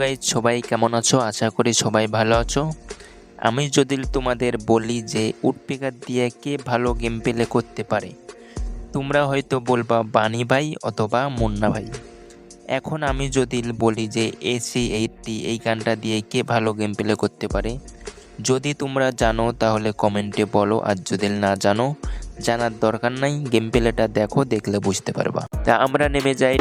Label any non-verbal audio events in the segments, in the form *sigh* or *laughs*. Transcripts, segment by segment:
Guys সবাই কেমন আছো? আশা করি সবাই ভালো আছো। আমি যদি তোমাদের বলি যে উডপিকার দিয়ে কে ভালো গেম প্লে করতে পারে, তোমরা হয়তো বলবা বানি ভাই অথবা মুন্না ভাই। এখন আমি যদি বলি যে এসি এইটটি, এই গানটা দিয়ে কে ভালো গেম প্লে করতে পারে, যদি তোমরা জানো তাহলে কমেন্টে বলো, আর যদি না জানো, জানার দরকার নাই গেম প্লেটা দেখো, দেখলে বুঝতে পারবা। তা আমরা নেমে যাই।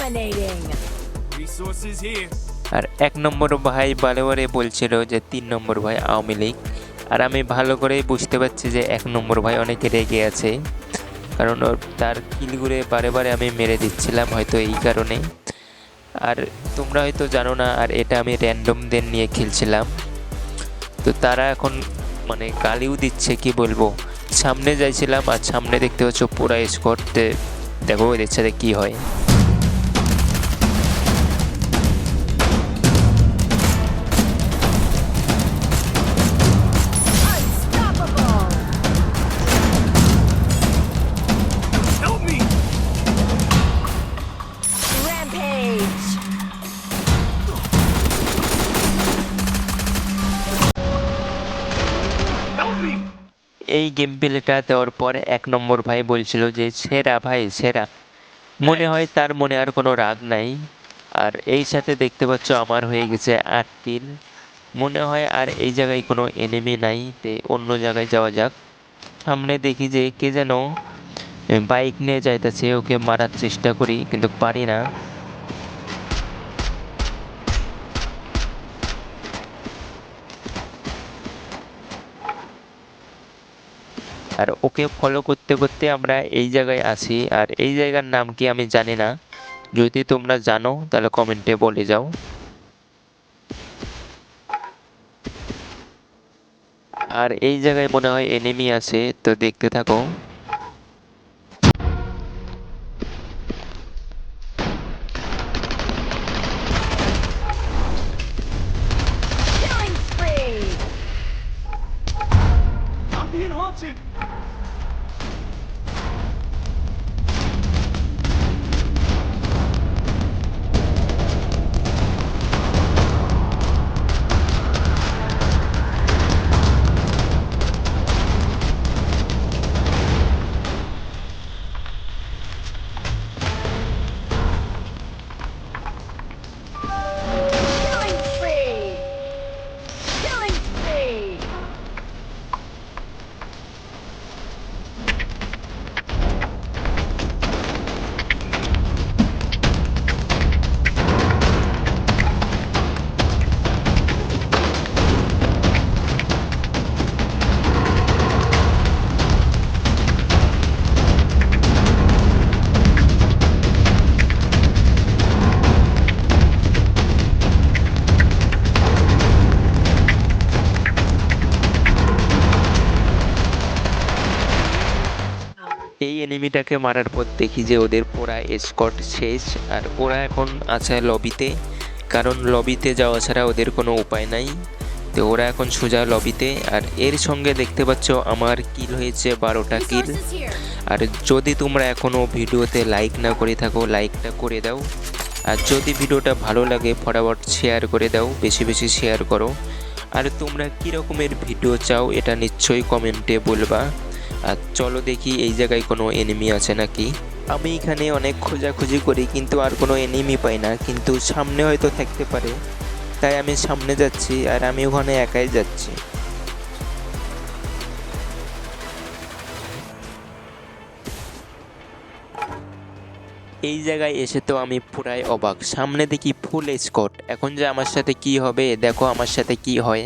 Dominating. Resources here. আর এক নম্বর ভাই বারে বারে বলছিল যে তিন নম্বর ভাই আওয়ামী লীগ। আর আমি ভালো করেই বুঝতে পারছি যে এক নম্বর ভাই অনেক রেগে আছে। কারণ ওর তার কিলগুলো বারে বারে আমি মেরে দিচ্ছিলাম হয়তো এই কারণে। আর তোমরা হয়তো জানো না আর এটা আমি র্যান্ডমদের নিয়ে খেলছিলাম। তো তারা এখন মানে গালিও দিচ্ছে কি বলব? সামনে যাইছিলাম আর সামনে দেখতে পাচ্ছ পুরা স্কোরতে দেখো এদের সাথে কী হয়। এই গেম প্লেটা দেওয়ার পর এক নম্বর ভাই বলছিল যে, সেরা ভাই, সেরা। মনে হয় তার মনে আর কোনো রাগ নাই। আর এই সাথে দেখতে পাচ্ছ আমার হয়ে গেছে আট কিল মনে হয় আর এই জায়গায় কোনো এনিমি নাই, তে অন্য জায়গায় যাওয়া যাক। সামনে দেখি যে কে যেন বাইক নিয়ে যাইতেছে, ওকে মারার চেষ্টা করি, কিন্তু পারি না। আর ওকে ফলো করতে করতে আমরা এই জায়গায় আসি আর এই জায়গার নাম কি আমি জানি না। যদি তোমরা জানো, তাহলে কমেন্টে বলে যাও। আর এই জায়গায় মনে হয় এনিমি আছে, তো দেখতে থাকো। being haunted. এনিমিটাকে মারার পর দেখি যে ওদের পুরা স্কট শেষ আর ওরা এখন আছে লবিতে কারণ লবিতে যাওয়া ছাড়া ওদের কোনো উপায় নাই। তো ওরা এখন সোজা লবিতে আর এর সঙ্গে দেখতে পাচ্ছ আমার কিল হয়েছে বারোটা কিল আর যদি তোমরা এখনও ভিডিওতে লাইক না করে থাকো লাইকটা করে দাও। আর যদি ভিডিওটা ভালো লাগে ফটাফট শেয়ার করে দাও বেশি বেশি শেয়ার করো। আর তোমরা কী রকমের ভিডিও চাও এটা নিশ্চয়ই কমেন্টে বলবা। চলো দেখি এই জায়গায় কোনো এনিমি আছে নাকি। আমি এখানে অনেক খোঁজাখুঁজি করি, কিন্তু আর কোনো এনিমি পাই না, কিন্তু সামনে হয়তো থাকতে পারে। তাই আমি সামনে যাচ্ছি, আর আমি ওখানে একাই যাচ্ছি। এই জায়গায় এসে তো আমি পুরাই অবাক। সামনে দেখি ফুল স্কট এখন যে আমার সাথে কি হবে, দেখো আমার সাথে কি হয়।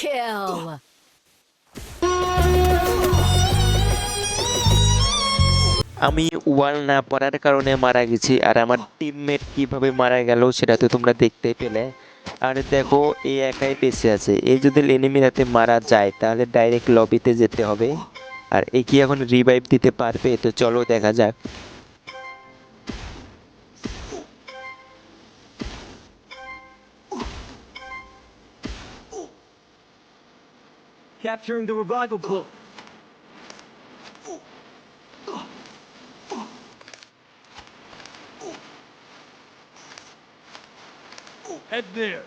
Kill. আমি ওয়াল না পড়ার কারণে মারা গেছি, আর আমার টিমমেট কীভাবে মারা গেল সেটা তো তোমরা দেখতে পেলে। আর দেখো এই একাই বেঁচে আছে। এই যদি এনিমির হাতে মারা যায়, তাহলে ডাইরেক্ট লবিতে যেতে হবে। আর এ কি এখন রিভাইভ দিতে পারবে? তো চলো দেখা যাক। Capturing the revival book. Head there.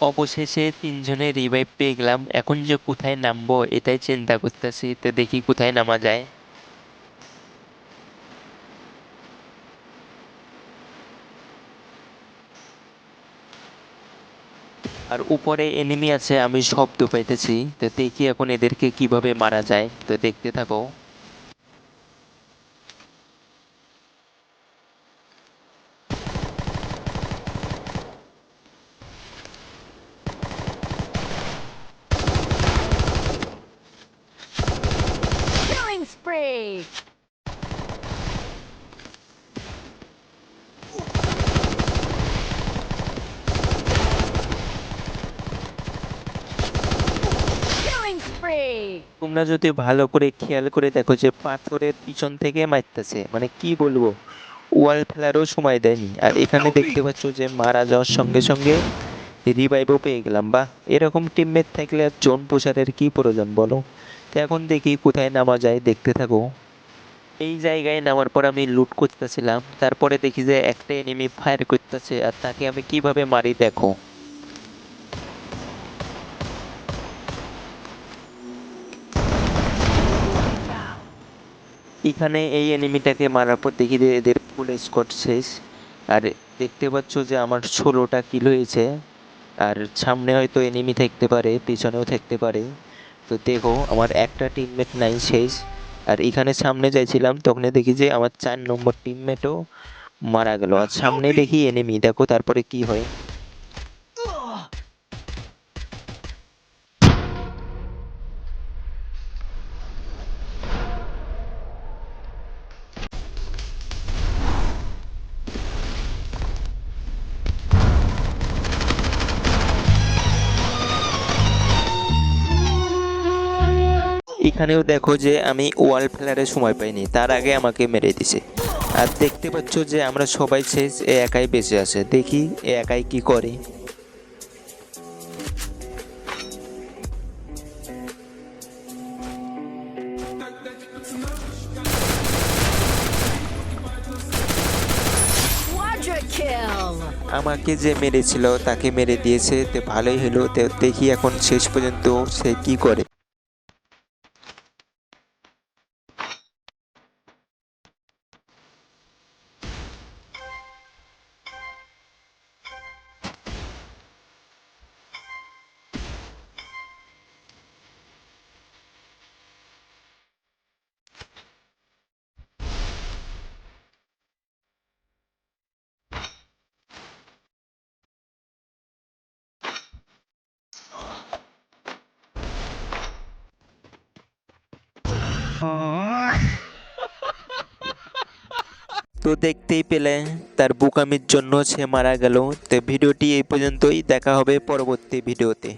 অবশেষে তিনজনে রিভাইভ পেয়ে গেলাম। এখন যে কোথায় নামবো এটাই চিন্তা করতেছি, তো দেখি কোথায় নামা যায়। আর উপরে এনিমি আছে, আমি শব্দ পাইতেছি তো দেখি এখন এদেরকে কীভাবে মারা যায়। তো দেখতে থাকো। Spree. তোমরা যদি ভালো করে খেয়াল করে দেখো যে পাথরের পিছন থেকে মারতেছে মানে কি বলব? ওয়াল ফেলারও সময় দেয়নি। আর এখানে দেখতে পাচ্ছ যে মারা যাওয়ার সঙ্গে সঙ্গে রিভাইভও পেয়ে গেলাম। বা এরকম টিমমেট থাকলে আর জোন প্রচারের কি প্রয়োজন বলো? তো এখন দেখি কোথায় নামা যায়, দেখতে থাকো। এই জায়গায় নামার পর আমি লুট করতেছিলাম, তারপরে দেখি যে একটা এনিমি ফায়ার করতেছে, আর তাকে আমি কীভাবে মারি দেখো। এখানে এই এনিমিটাকে মারার পর দেখি যে এদের ফুল স্কট শেষ, আর দেখতে পাচ্ছ যে আমার ষোলোটা কিল হয়েছে, আর সামনে হয়তো এনিমি থাকতে পারে, পিছনেও থাকতে পারে। তো দেখো, আমার একটা টিমমেট নাই শেষ। আর এখানে সামনে যাইছিলাম, তখন দেখি যে আমার চার নম্বর টিমমেটও মারা গেল। আর সামনে দেখি এনিমি দেখো, তারপরে কি হয়? এখানেও দেখো যে আমি ওয়াল ফেলারের সময় পাইনি তার আগে আমাকে মেরে দিছে। আর দেখতে পাচ্ছ যে আমরা সবাই শেষ এ একাই বেঁচে আছে দেখি এ একাই কি করে. আমাকে যে মেরেছিল তাকে মেরে দিয়েছে তো ভালোই হলো তো দেখি এখন শেষ পর্যন্ত সে কি করে। *laughs* তো দেখতেই পেলে, তার বুকামির জন্য সে মারা গেল। তো ভিডিওটি এই পর্যন্তই। দেখা হবে পরবর্তী ভিডিওতে।